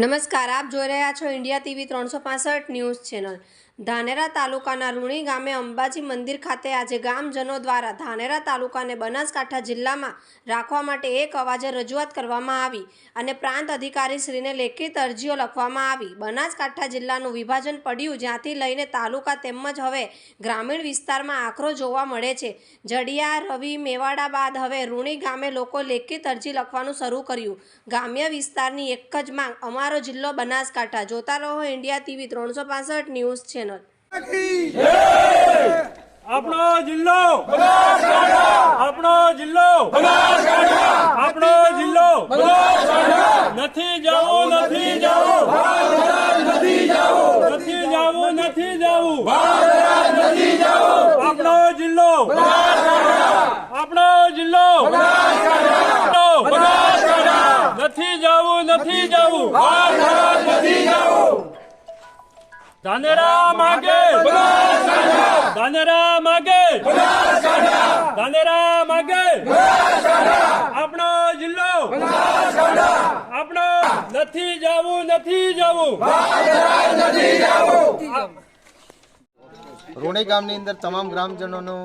નમસ્કાર આપ જોઈ રહ્યા છો ઇન્ડિયા ટીવી ત્રણસો ન્યૂઝ ચેનલ. ધાનેરા તાલુકાના રૂણી ગામે અંબાજી મંદિર ખાતે આજે ગામજનો દ્વારા ધાનેરા તાલુકાને બનાસકાંઠા જિલ્લામાં રાખવા માટે એક અવાજે રજૂઆત કરવામાં આવી અને પ્રાંત અધિકારીશ્રીને લેખિત અરજીઓ લખવામાં આવી. બનાસકાંઠા જિલ્લાનું વિભાજન પડ્યું, જ્યાંથી લઈને તાલુકા તેમજ હવે ગ્રામીણ વિસ્તારમાં આખરો જોવા મળે છે. જડિયા રવિ, મેવાડા બાદ હવે રૂણી ગામે લોકો લેખિત અરજી લખવાનું શરૂ કર્યું. ગ્રામ્ય વિસ્તારની એક જ માંગ, અમારો જિલ્લો બનાસકાંઠા. જોતા રહો, ઇન્ડિયા ટીવી ત્રણસો ન્યૂઝ ચેનલ. આપણો જિલ્લો. આપણો જિલ્લો. આપણો જિલ્લો. નથી જવું નથી જવું. નથી જવું નથી જવું. આપણો જિલ્લો. આપણો જિલ્લો. નથી જવું નથી જવું. ધાનેરા માગે. ધાનેરા માગે. ધાનેરા માગે. આપણો જિલ્લો. આપણો નથી જવું નથી જવું. રોણી ગામની અંદર તમામ ગ્રામજનોનું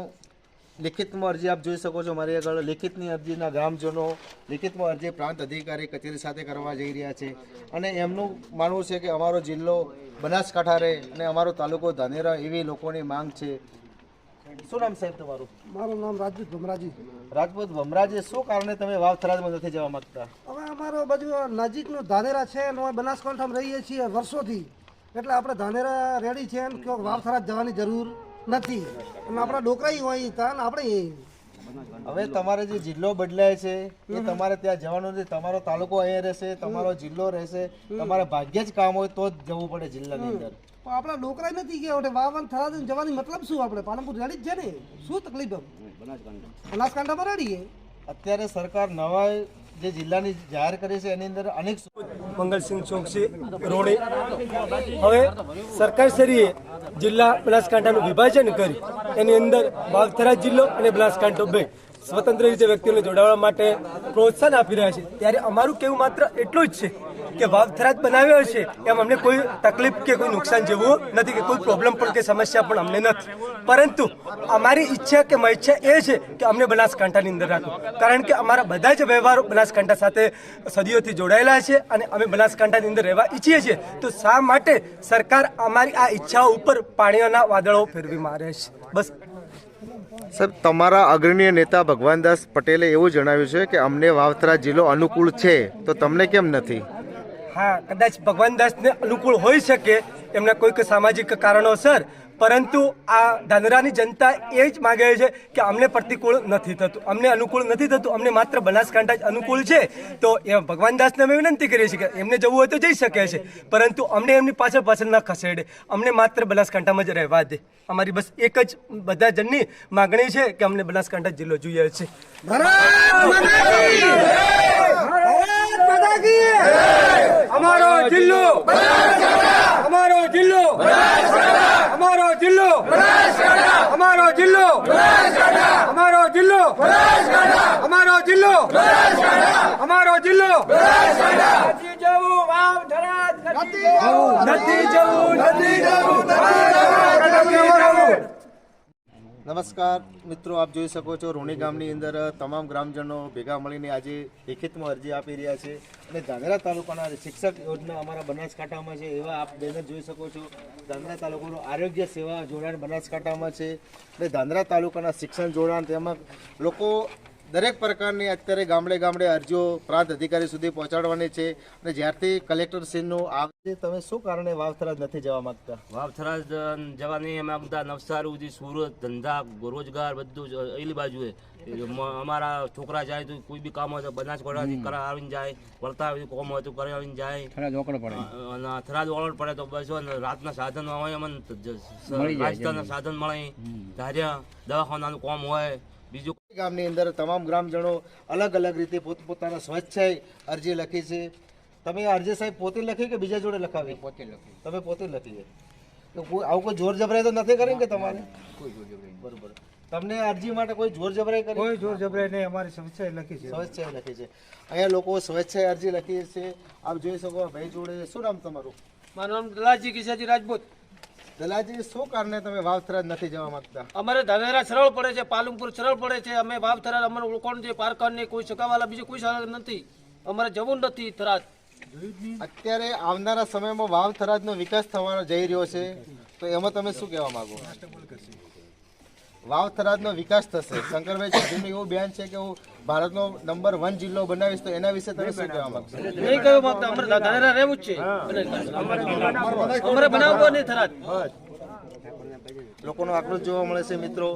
લિખિતમાં અરજી આપ જોઈ શકો છો. મારી આગળ લિખિતની અરજીના ગ્રામજનો લિખિતમાં અરજી પ્રાંત અધિકારી કચેરી સાથે કરવા જઈ રહ્યા છે. અને એમનું માનવું છે કે અમારો જિલ્લો બનાસકાંઠા રહે અને અમારો તાલુકો ધાનેરા એવી લોકોની માંગ છે. શું નામ સાહેબ તમારું? મારું નામ રાજપૂત ભમરાજી. રાજપૂત ભમરાજી શું કારણે તમે વાવ થરાદમાં નથી જવા માંગતા? હવે અમારો બાજુ નજીકનું ધાનેરા છે અને અમે બનાસકાંઠામાં રહીએ છીએ વર્ષોથી. એટલે આપણે ધાનેરા રેડી છે એમ કે વાવથરાજ જવાની જરૂર નથી. અને આપણા ડોકરાઈ હોય ત્યાં ને આપણે હવે તમારે જે જિલ્લો બદલાય છે એ તમારે ત્યાં જવાનો નથી. તમારો તાલુકો અહીંયા રહેશે તમારો જિલ્લો રહેશે. તમારે ભાગ્યે જ કામ હોય તો જ જવું પડે જિલ્લાની અંદર. આપણા ડોકરા નથી ગયા એટલે વાવન થરા જવાની મતલબ શું આપણે? પાલનપુર રેડી જ છે ને? શું તકલીફ બનાસકાંઠામાં રેડીએ અત્યારે સરકાર નવા જે જિલ્લાની જાહેર કરી છે એની અંદર અનેક મંગલસિંહ ચોકસી રોડે. હવે સરકારશ્રીએ જિલ્લા બનાસકાંઠાનું વિભાજન કર્યું એની અંદર વાવથરા જિલ્લો અને બનાસકાંઠો બે સ્વતંત્ર રીતે વ્યક્તિઓને જોડાવા માટે પ્રોત્સાહન આપી રહ્યા છે. ત્યારે અમારું કેવું માત્ર એટલું જ છે કે વાવથરાજ બનાવ્યો છે, એમ અમને કોઈ તકલીફ કે કોઈ નુકસાન જેવું નથી કે કોઈ પ્રોબ્લેમ પણ કે સમસ્યા પણ અમને નથી. પરંતુ અમારી ઈચ્છા કે ઈચ્છા એ છે કે અમને બનાસકાંઠાની અંદર રાખો. કારણ કે અમારા બધા જ વ્યવહારો બનાસકાંઠા સાથે સદીઓથી જોડાયેલા છે અને અમે બનાસકાંઠાની અંદર રહેવા ઈચ્છીએ છીએ. તો શા માટે સરકાર અમારી આ ઈચ્છાઓ ઉપર પાણીઓના વાદળો ફેરવી મારે છે? બસ. સાહેબ, તમારા અગ્રણીય નેતા ભગવાનદાસ પટેલે એવું જણાવ્યું છે કે અમને વાવથરા જિલ્લો અનુકૂળ છે, તો તમને કેમ નથી? હા, કદાચ ભગવાન દાસને અનુકૂળ હોઈ શકે, એમના કોઈક સામાજિક કારણોસર પરંતુ આ ધાનેરાની જનતા એ જ માગે છે કે અમને પ્રતિકૂળ નથી થતું. અમને અનુકૂળ નથી થતું અમને માત્ર બનાસકાંઠા જ અનુકૂળ છે. તો એ ભગવાન દાસને અમે વિનંતી કરીએ છીએ કે એમને જવું હોય તો જઈ શકે છે. પરંતુ અમને એમની પાછળ પાછળ ન ખસેડે. અમને માત્ર બનાસકાંઠામાં જ રહેવા દે. અમારી બસ એક જ બધા જણની માગણી છે કે અમને બનાસકાંઠા જિલ્લો જોઈએ છે. અમારો જિલ્લો અમારો જિલ્લો અમારો જિલ્લો અમારો જિલ્લો! અમારો જિલ્લો! અમારો જિલ્લો! નથી જવું. નથી જવું નથી જવું. નમસ્કાર. મિત્રો, આપ જોઈ શકો છો રોણી ગામની અંદર તમામ ગ્રામજનો ભેગા મળીને આજે લેખિતમાં અરજી આપી રહ્યા છે. અને ધાનેરા તાલુકાના શિક્ષક યોજના અમારા બનાસકાંઠામાં છે. એવા આપ બેનર જોઈ શકો છો. ધાનેરા તાલુકાનું આરોગ્ય સેવા જોડાણ બનાસકાંઠામાં છે. અને ધાનેરા તાલુકાના શિક્ષણ જોડાણ તેમાં લોકો દરેક પ્રકારની અત્યારે ગામડે ગામડે અરજીઓ પ્રાંત અધિકારી સુધી પહોંચાડવાની છે અને જ્યારથી કલેક્ટરશ્રીનું આવે તમે શું કારણે વાવથરા નથી જવા માંગતા? વાવથરા જવાની બધા નવસારી સુધી સુરત ધંધા રોજગાર બધું જ એલી બાજુએ. અમારા છોકરા જાય તો કોઈ બી કામ હોય તો બનાસકાંઠાથી કરાવીને જાય વળતા આવી કોમ હોય તો આવીને જાય. થરાજ ઓકડ પડે. અને થરાદ વળડ પડે તો બસ રાતના સાધન હોય અમને રાજસ્થાનના સાધન મળે. ધાર્યા દવાખાનાનું કોમ હોય બીજું ગામની અંદર તમામ ગ્રામજનો અલગ અલગ રીતે પોતપોતાના સ્વચ્છાય અરજી લખી છે. તમે અરજી સાહેબ પોતે લખી કે બીજા જોડે લખાવી? પોતે લખી તમે પોતે લખી છે તો આવું કોઈ જોર જબરાઈ તો નથી કરી કે તમારે? બરોબર. તમને અરજી માટે કોઈ જોર જબરાઈ કરી? કોઈ જોર જબરાઈ નહીં અમારી સમસ્યા લખી છે. સ્વેચ્છાએ લખી છે. અહીંયા લોકો સ્વેચ્છાએ અરજી લખી છે. આપ જોઈ શકો ભાઈ જોડે. શું નામ તમારું? મારું નામ લાલજી કિશાજી રાજપૂત. દલાજી શું કારણે તમે વાવથરા નથી જવા માંગતા? અમારે ધાનેરા સરળ પડે છે પાલનપુર સરળ પડે છે અમે વાવ થરાદ અમારે ઓળખણ છે પારકરની કોઈ સગાવાલા બીજું કોઈ સાધન નથી. અમારે જવું નથી થરાદ. અત્યારે આવનારા સમયમાં વાવ થરાદનો વિકાસ થવાનો જઈ રહ્યો છે તો એમાં તમે શું કહેવા માંગો? વાવ થરાદનો વિકાસ થશે. શંકરભાઈ ચૌધરીનું એવું બેન છે કે હું ભારતનો નંબર વન જિલ્લો બનાવીશ તો એના વિશે તમે શું કહેવા માંગશો? નહીં કહેવા માંગતા અમારે ધાનેરા રહેવું જ છે. અમારે બનાવવો નહીં થરાદ. લોકોનો આક્રોશ જોવા મળે છે મિત્રો.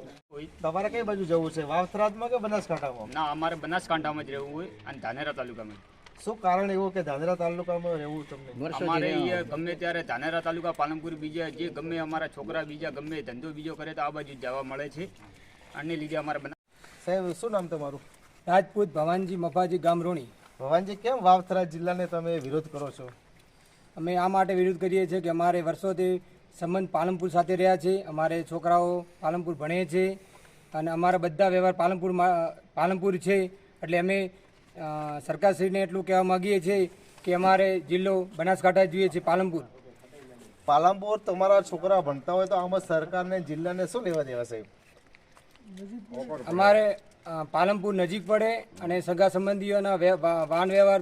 તમારે કઈ બાજુ જવું છે? વાવ થરાદમાં કે બનાસકાંઠામાં? ના અમારે બનાસકાંઠામાં જ રહેવું હોય અને ધાનેરા તાલુકામાં શું કારણ એવું કે ધાનેરા તાલુકામાં રહેવું તમને? અમારે અહીંયા ગમે ત્યારે ધાનેરા તાલુકા પાલનપુર બીજા જે ગમે અમારા છોકરા બીજા ગમે ધંધો બીજો કરે તો આ બાજુ જવા મળે છે. અને લીધે અમારે બના સાહેબ શું નામ તમારું? રાજપૂત ભવાનજી મફાજી ગામ રોણી ભવાનજી કેમ વાવથરા જિલ્લાને તમે વિરોધ કરો છો? અમે આ માટે વિરોધ કરીએ છીએ કે અમારે વર્ષોથી સંબંધ પાલનપુર સાથે રહ્યા છે અમારે છોકરાઓ પાલનપુર ભણે છે અને અમારા બધા વ્યવહાર પાલનપુરમાં પાલનપુર છે એટલે અમે સરકારશ્રીને એટલું કહેવા માગીએ છીએ કે અમારે જિલ્લો બનાસકાંઠા જોઈએ છે પાલનપુર. પાલનપુર તમારા છોકરા ભણતા હોય તો આમાં સરકારને જિલ્લાને શું લેવા દેવા સાહેબ? અમારે પાલનપુર નજીક પડે અને સગા સંબંધીઓના વાહન વ્યવહાર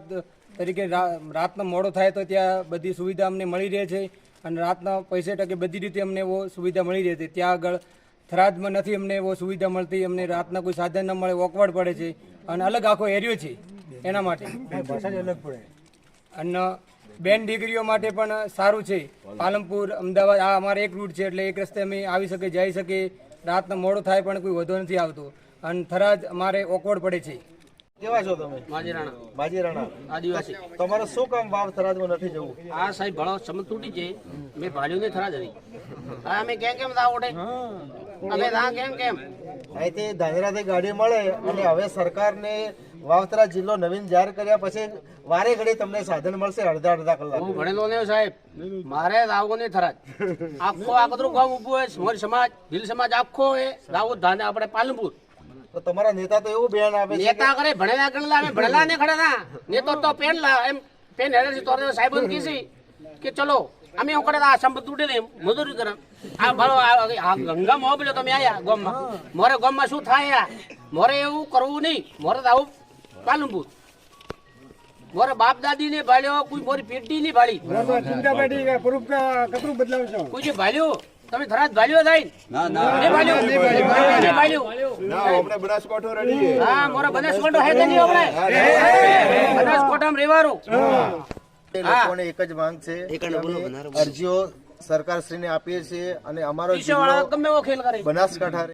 તરીકે રાતનો મોડો થાય તો ત્યાં બધી સુવિધા અમને મળી રહે છે અને રાતના પૈસે ટકે બધી રીતે અમને એવો સુવિધા મળી રહે છે. ત્યાં આગળ થરાદમાં નથી અમને એવો સુવિધા મળતી અમને રાતના કોઈ સાધન ન મળે ઓકવાડ પડે છે. અને અલગ આખો એરિયો છે એના માટે. અલગ પડે. અને બેન દીકરીઓ માટે પણ સારું છે. પાલનપુર અમદાવાદ આ અમારે એક રૂટ છે એટલે એક રસ્તે અમે આવી શકે જઈ શકે રાતનો મોડો થાય પણ કોઈ વધુ નથી આવતો. અને થરાદ અમારે ઓકવડ પડે છે. કેવા છો તમે? માજીરાણા માજીરાણા આદિવાસી. તમારે શું કામ વાવ થરાદમાં નથી જવું? આ સાહેબ ભણો સમજ તૂટી છે. મેં નહીં થરાદ હતી હા અમે કેમ કેમ ના અમે કેમ કેમ? અહીંથી ધાનેરાથી ગાડી મળે અને હવે સરકારને વાવતરા જિલ્લો નવીન જાહેર કર્યા પછી વારે ઘડી તમને સાધન મળશે અડધા અડધા કલાક. હું ભણેલો ને સાહેબ. મારે દાવો નહીં થરાજ આખો આગતરું ગામ ઊભું હોય સમાજ ભીલ સમાજ આખો એ દાવો ધાને આપણે પાલનપુર. તો તમારા નેતા તો એવું બેન આપે નેતા કરે ભણેલા ગણેલા અમે ભણેલા ને ખડા નેતો તો પેન લા એમ પેન હેડે તો સાહેબ કીધી કે ચલો અમે કરે આ સંપત તૂટે ને મજૂરી કરે આ ભરો આ ગંગા મો પેલો તમે આયા ગામમાં. મોરે ગામમાં શું થાય આ? મોરે એવું કરવું નહીં. મોરે તો આવું પાલનપુર મોરે બાપ દાદી ને ભાળ્યો કોઈ મોરી પેટી ની ભાળી ચિંતા પેટી કે પ્રૂફ કે કતરું ના કોઈ જે ભાલ્યું તમે થરાદ ભાલ્યો ના આપણે ભાલ્યું નહીં ભાલ્યું હા મોરે બનાસકાંઠો હે નહીં આપણે બનાસકાંઠામાં રેવારો લોકોને એક જ માંગ છે અરજીઓ સરકારશ્રીને આપીએ છીએ અને અમારો ઈશ્વર ગમે એવો ખેલ કરે. બનાસકાંઠા